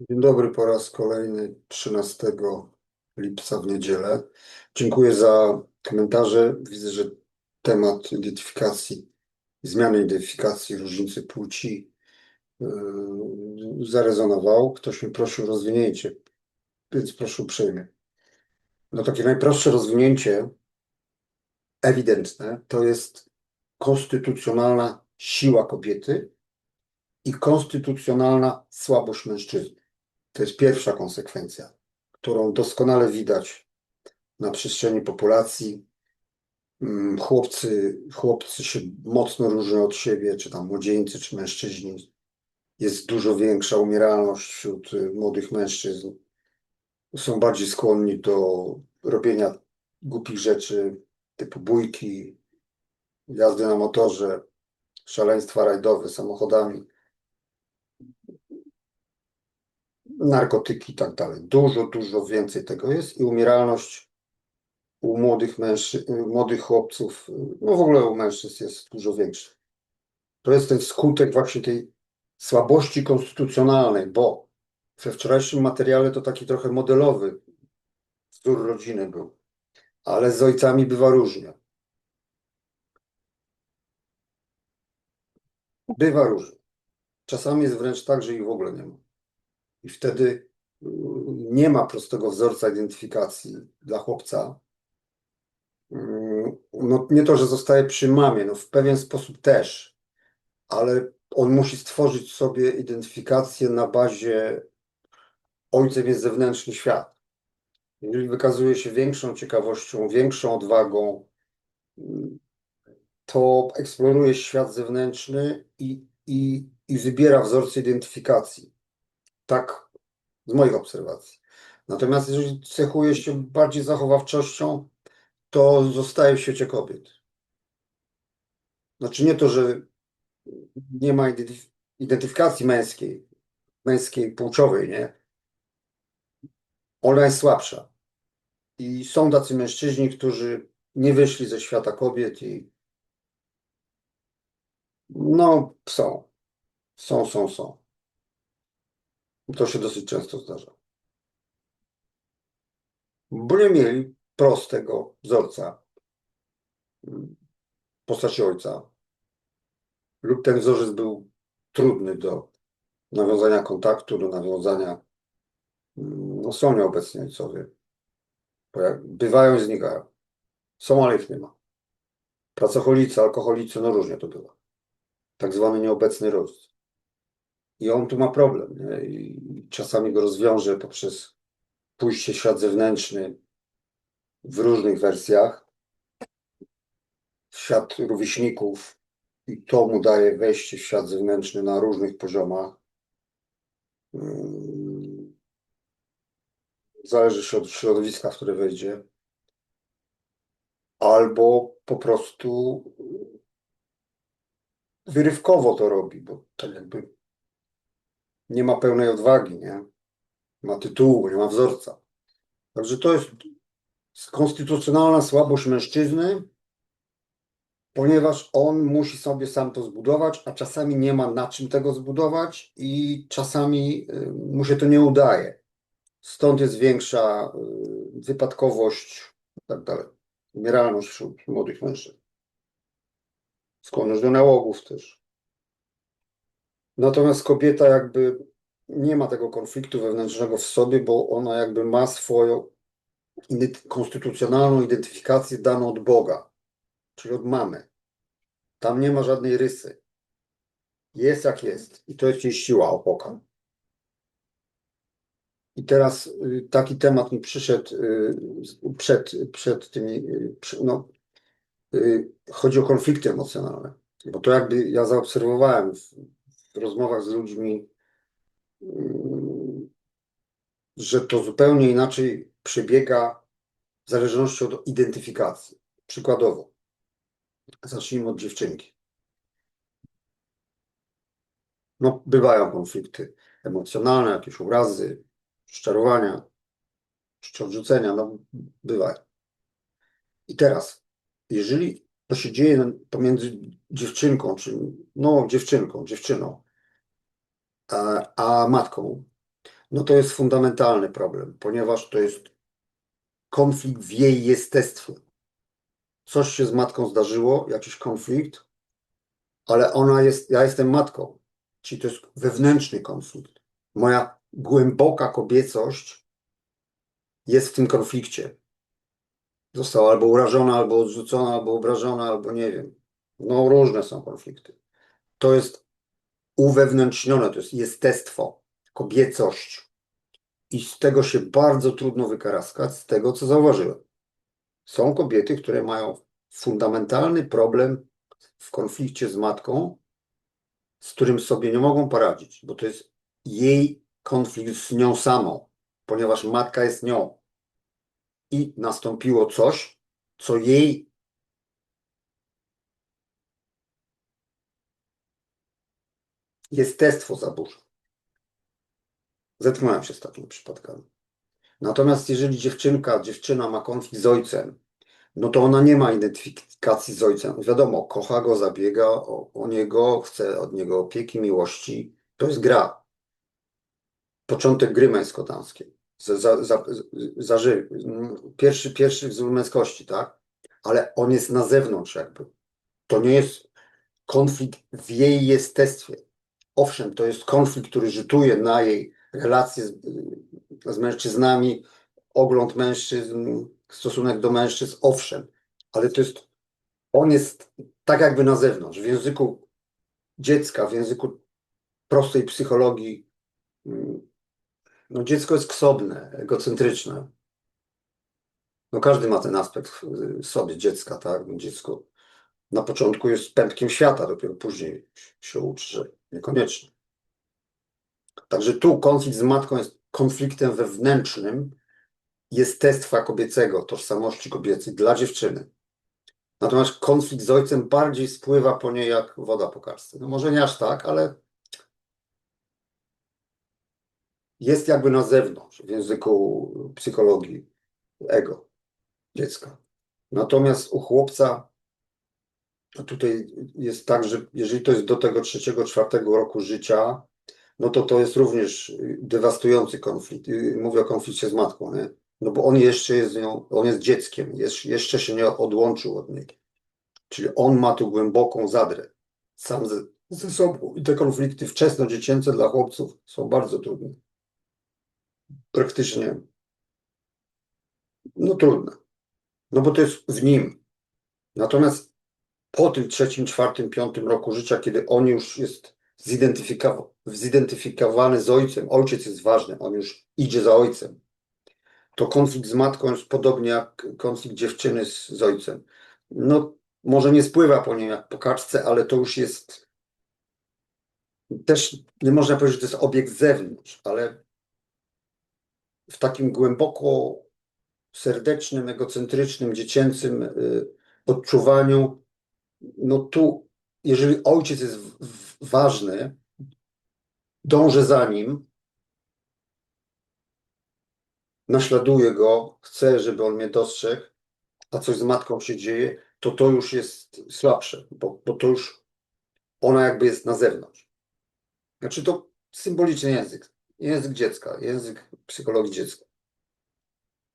Dzień dobry po raz kolejny 13 lipca w niedzielę. Dziękuję za komentarze. Widzę, że temat identyfikacji, zmiany identyfikacji różnicy płci yy, zarezonował. Ktoś mi prosił o rozwinięcie, więc proszę uprzejmie. No takie najprostsze rozwinięcie, ewidentne, to jest konstytucjonalna siła kobiety i konstytucjonalna słabość mężczyzny. To jest pierwsza konsekwencja, którą doskonale widać na przestrzeni populacji. Mm, Chłopcy, chłopcy się mocno różnią od siebie, czy tam młodzieńcy, czy mężczyźni. Jest dużo większa umieralność wśród y, młodych mężczyzn. Są bardziej skłonni do robienia głupich rzeczy typu bójki, jazdy na motorze, szaleństwa rajdowe samochodami. Narkotyki i tak dalej. Dużo, dużo więcej tego jest i umieralność u młodych mężczy- młodych chłopców, no w ogóle u mężczyzn jest dużo większa. To jest ten skutek właśnie tej słabości konstytucjonalnej, bo we wczorajszym materiale to taki trochę modelowy wzór rodziny był, ale z ojcami bywa różnie. Bywa różnie. Czasami jest wręcz tak, że ich w ogóle nie ma. I wtedy y, nie ma prostego wzorca identyfikacji dla chłopca. Y, No, nie to, że zostaje przy mamie, no w pewien sposób też, ale on musi stworzyć sobie identyfikację na bazie ojcem jest zewnętrzny świat. Jeżeli wykazuje się większą ciekawością, większą odwagą, y, to eksploruje świat zewnętrzny i, i, i wybiera wzorce identyfikacji. Tak z moich obserwacji. Natomiast jeżeli cechuje się bardziej zachowawczością, to zostaje w świecie kobiet. Znaczy nie to, że nie ma identyf- identyfikacji męskiej, męskiej, płciowej, nie? Ona jest słabsza. I są tacy mężczyźni, którzy nie wyszli ze świata kobiet i no są. Są, są, są. To się dosyć często zdarza. Bo nie mieli prostego wzorca mm, postaci ojca. Lub ten wzorzec był trudny do nawiązania kontaktu, do nawiązania. mm, No są nieobecni ojcowie. Bywają i znikają. Są, ale ich nie ma. Pracocholicy, alkoholicy, no różnie to bywa. Tak zwany nieobecny rodzic. I on tu ma problem. Nie? I czasami go rozwiąże poprzez pójście w świat zewnętrzny w różnych wersjach, w świat rówieśników, i to mu daje wejście w świat zewnętrzny na różnych poziomach. Ym, Zależy się od środowiska, w które wejdzie. Albo po prostu wyrywkowo to robi, bo tak jakby nie ma pełnej odwagi, nie? Ma tytułu, nie ma wzorca. Także to jest konstytucjonalna słabość mężczyzny, ponieważ on musi sobie sam to zbudować, a czasami nie ma na czym tego zbudować i czasami y, mu się to nie udaje. Stąd jest większa y, wypadkowość i tak dalej. Umieralność wśród młodych mężczyzn. Skłonność do nałogów też. Natomiast kobieta jakby nie ma tego konfliktu wewnętrznego w sobie, bo ona jakby ma swoją konstytucjonalną identyfikację daną od Boga, czyli od mamy. Tam nie ma żadnej rysy. Jest jak jest. I to jest jej siła opoka. I teraz y, taki temat mi przyszedł y, przed, przed tymi, y, no, chodzi o konflikty emocjonalne. Bo to jakby ja zaobserwowałem w, w rozmowach z ludźmi, mm, że to zupełnie inaczej przebiega w zależności od identyfikacji. Przykładowo, zacznijmy od dziewczynki. No, bywają konflikty emocjonalne, jakieś urazy, rozczarowania, czy odrzucenia, no, bywają. I teraz, jeżeli to się dzieje pomiędzy dziewczynką, czy no, dziewczynką, dziewczyną, a, matką, no to jest fundamentalny problem, ponieważ to jest konflikt w jej jestestwie. Coś się z matką zdarzyło, jakiś konflikt, ale ona jest, ja jestem matką, czyli to jest wewnętrzny konflikt. Moja głęboka kobiecość jest w tym konflikcie. Została albo urażona, albo odrzucona, albo obrażona, albo nie wiem. No różne są konflikty. To jest uwewnętrznione, to jest jestestwo, kobiecość. I z tego się bardzo trudno wykaraskać, z tego co zauważyłem. Są kobiety, które mają fundamentalny problem w konflikcie z matką, z którym sobie nie mogą poradzić, bo to jest jej konflikt z nią samą, ponieważ matka jest nią. I nastąpiło coś, co jej jestestwo zaburza. Zetknąłem się z takimi przypadkami. Natomiast jeżeli dziewczynka, dziewczyna ma konflikt z ojcem, no to ona nie ma identyfikacji z ojcem. Wiadomo, kocha go, zabiega o, o niego, chce od niego opieki, miłości. To jest gra. Początek gry męsko-damskiej. Za, za, za, zaży, pierwszy, pierwszy wzór męskości, tak? Ale on jest na zewnątrz jakby. To nie jest konflikt w jej jestestwie. Owszem, to jest konflikt, który rzutuje na jej relacje z, z mężczyznami, ogląd mężczyzn, stosunek do mężczyzn, owszem, ale to jest, on jest tak jakby na zewnątrz, w języku dziecka, w języku prostej psychologii. No dziecko jest ksobne, egocentryczne. No każdy ma ten aspekt w sobie dziecka, tak? Dziecko na początku jest pępkiem świata, dopiero później się uczy, że niekoniecznie. Także tu konflikt z matką jest konfliktem wewnętrznym jestestwa kobiecego, tożsamości kobiecej dla dziewczyny. Natomiast konflikt z ojcem bardziej spływa po niej jak woda po karstce. No może nie aż tak, ale jest jakby na zewnątrz w języku psychologii ego dziecka. Natomiast u chłopca tutaj jest tak, że jeżeli to jest do tego trzeciego, czwartego roku życia, no to to jest również dewastujący konflikt. Mówię o konflikcie z matką, nie? No bo on jeszcze jest nią, on jest dzieckiem, jest, jeszcze się nie odłączył od niej. Czyli on ma tu głęboką zadrę sam ze, ze sobą. I te konflikty wczesno-dziecięce dla chłopców są bardzo trudne. Praktycznie no trudne. No bo to jest w nim. Natomiast po tym trzecim, czwartym, piątym roku życia, kiedy on już jest zidentyfikowa- zidentyfikowany z ojcem, ojciec jest ważny, on już idzie za ojcem, to konflikt z matką jest podobnie jak konflikt dziewczyny z, z ojcem. No, może nie spływa po nim jak po kaczce, ale to już jest też nie można powiedzieć, że to jest obiekt z zewnątrz, ale w takim głęboko serdecznym, egocentrycznym, dziecięcym y, odczuwaniu, no tu, jeżeli ojciec jest w, w, ważny, dążę za nim, naśladuję go, chcę, żeby on mnie dostrzegł, a coś z matką się dzieje, to to już jest słabsze, bo, bo to już ona jakby jest na zewnątrz. Znaczy to symboliczny język, język dziecka, język psychologii dziecka.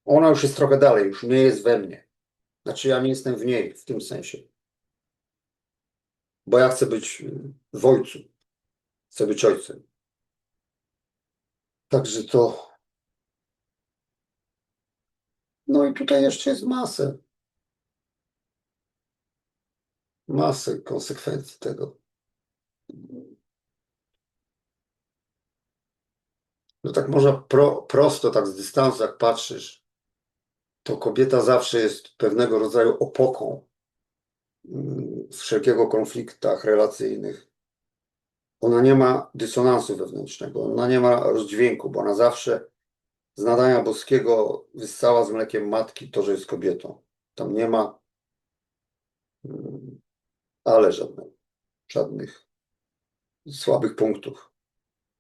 Ona już jest trochę dalej, już nie jest we mnie. Znaczy ja nie jestem w niej w tym sensie. Bo ja chcę być w ojcu. Chcę być ojcem. Także to. No i tutaj jeszcze jest masę. Masę konsekwencji tego. No tak można pro, prosto, tak z dystansu, jak patrzysz, to kobieta zawsze jest pewnego rodzaju opoką w wszelkiego konfliktach relacyjnych. Ona nie ma dysonansu wewnętrznego, ona nie ma rozdźwięku, bo ona zawsze z nadania boskiego wyssała z mlekiem matki to, że jest kobietą. Tam nie ma mm, ale żadnych, żadnych słabych punktów.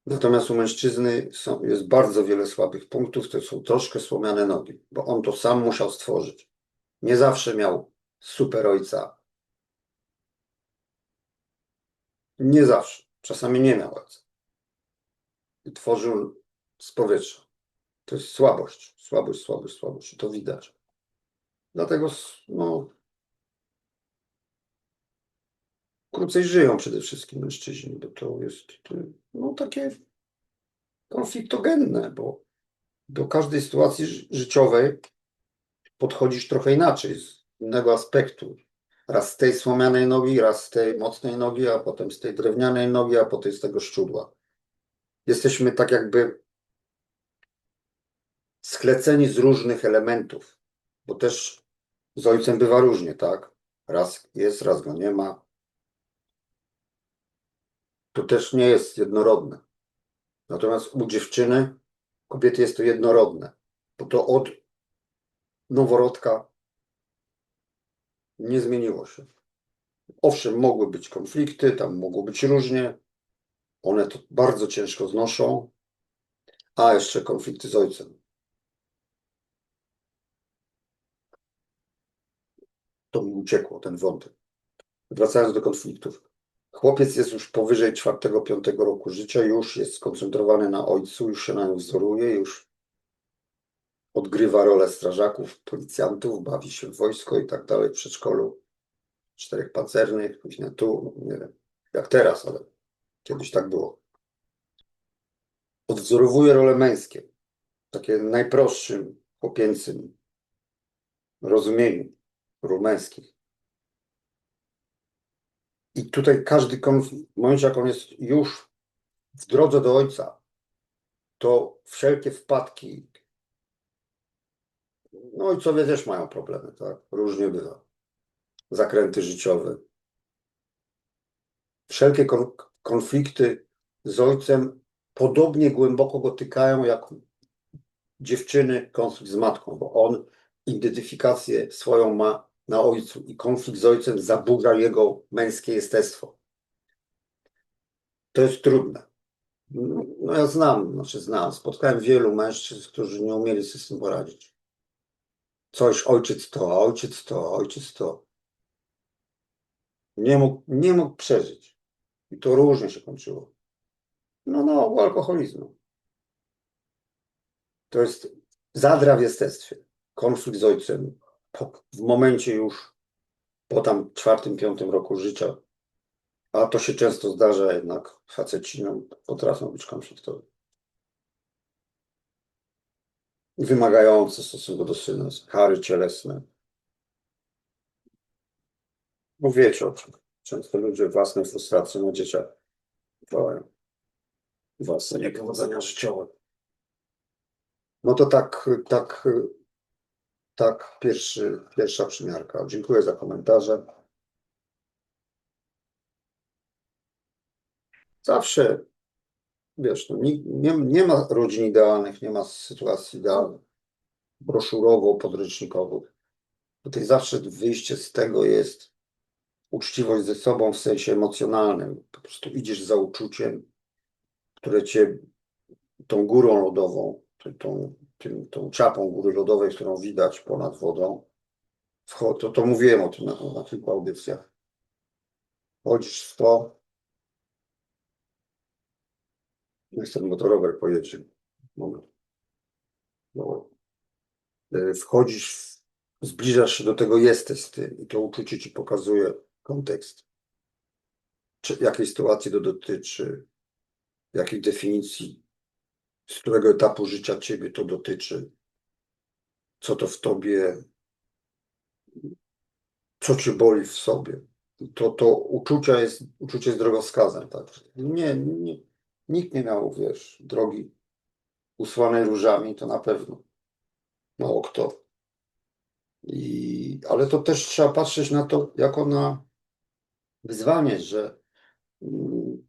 Natomiast u mężczyzny są, jest bardzo wiele słabych punktów, to są troszkę słomiane nogi, bo on to sam musiał stworzyć. Nie zawsze miał super ojca. Nie zawsze. Czasami nie miał ojca. I tworzył z powietrza. To jest słabość, słabość, słabość, słabość i to widać. Dlatego no, krócej żyją przede wszystkim mężczyźni, bo to jest no, takie konfliktogenne, bo do każdej sytuacji ży- życiowej podchodzisz trochę inaczej, z innego aspektu. Raz z tej słomianej nogi, raz z tej mocnej nogi, a potem z tej drewnianej nogi, a potem z tego szczudła. Jesteśmy tak jakby skleceni z różnych elementów, bo też z ojcem bywa różnie, tak? Raz jest, raz go nie ma. To też nie jest jednorodne. Natomiast u dziewczyny, kobiety jest to jednorodne, bo to od noworodka nie zmieniło się. Owszem, mogły być konflikty, tam mogło być różnie. One to bardzo ciężko znoszą, a jeszcze konflikty z ojcem. To mi uciekło, ten wątek. Wracając do konfliktów. Chłopiec jest już powyżej 4-5 roku życia, już jest skoncentrowany na ojcu, już się na nim wzoruje, już odgrywa rolę strażaków, policjantów, bawi się w wojsko i tak dalej w przedszkolu. Czterech pancernych, później tu, nie wiem, jak teraz, ale kiedyś tak było. Odwzorowuje role męskie, takie najprostszym, chłopięcym rozumieniu ról męskich. I tutaj każdy konflikt, w momencie jak on jest już w drodze do ojca, to wszelkie wpadki, no ojcowie też mają problemy, tak? Różnie bywa. Zakręty życiowe. Wszelkie kon konflikty z ojcem podobnie głęboko go tykają jak dziewczyny konflikt z matką, bo on identyfikację swoją ma na ojcu i konflikt z ojcem zaburza jego męskie jestestwo. To jest trudne. No, no ja znam, znaczy znam, spotkałem wielu mężczyzn, którzy nie umieli sobie z tym poradzić. Coś, ojciec to, ojciec to, ojciec to. Nie mógł, nie mógł przeżyć. I to różnie się kończyło. No, no, alkoholizmu. To jest zadra w jestestwie. Konflikt z ojcem po, w momencie już po tam czwartym, piątym roku życia. A to się często zdarza jednak faceci no, potrafią być konfliktowi. Wymagające w stosunku do syna, kary cielesne. Bo wiecie o czym. Często ludzie własne frustracje na dzieciach wywołają. Własne niepowodzenia życiowe. No to tak, tak, tak pierwszy, pierwsza przymiarka. Dziękuję za komentarze. Zawsze, wiesz, no, nie, nie, ma rodzin idealnych, nie ma sytuacji idealnych, broszurowo, podręcznikowo. Tutaj zawsze wyjście z tego jest uczciwość ze sobą w sensie emocjonalnym. Po prostu idziesz za uczuciem, które cię tą górą lodową, tą, tym, tą czapą góry lodowej, którą widać ponad wodą, to, to mówiłem o tym na, na kilku audycjach. Chodzisz w to, niech ten motorower pojedzie. Moment. No. Y, Wchodzisz, zbliżasz się do tego, jesteś ty i to uczucie ci pokazuje kontekst. Czy jakiej sytuacji to dotyczy, jakiej definicji, z którego etapu życia ciebie to dotyczy, co to w tobie, co cię boli w sobie. To, to uczucia jest, uczucie jest drogowskazem, tak? Nie, nie, nikt nie miał, wiesz, drogi usłanej różami, to na pewno. Mało kto. I, ale to też trzeba patrzeć na to jako na wyzwanie, że mm,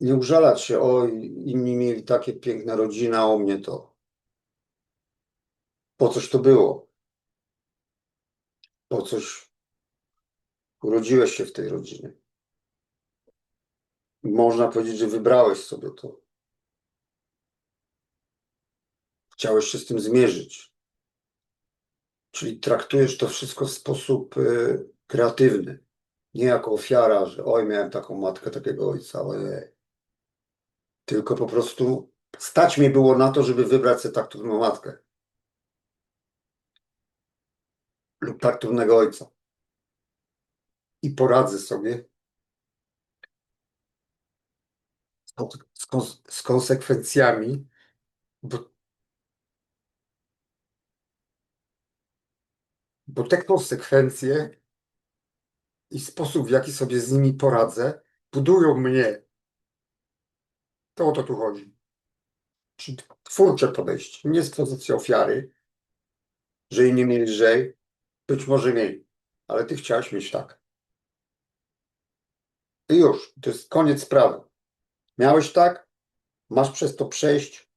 nie użalać się, oj, inni mieli takie piękne rodziny, a u mnie to. Po coś to było? Po coś urodziłeś się w tej rodzinie. Można powiedzieć, że wybrałeś sobie to. Chciałeś się z tym zmierzyć. Czyli traktujesz to wszystko w sposób y, kreatywny. Nie jako ofiara, że oj, miałem taką matkę, takiego ojca, ojej. Tylko po prostu Stać mnie było na to, żeby wybrać sobie taktowną matkę. Lub taktownego ojca. I poradzę sobie z, z konsekwencjami, bo, bo te konsekwencje i sposób, w jaki sobie z nimi poradzę, budują mnie. To o to tu chodzi. Czyli twórcze podejście, nie z pozycji ofiary, że inni mieli lżej, być może mieli, ale ty chciałeś mieć tak. I już, to jest koniec sprawy. Miałeś tak, masz przez to przejść,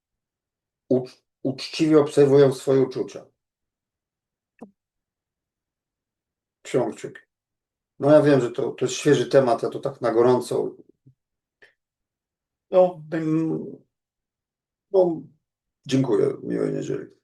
ucz, uczciwie obserwując swoje uczucia. Książczyk. No ja wiem, że to, to jest świeży temat, ja to tak na gorąco. No, bym, no, dziękuję, miłej niedzieli.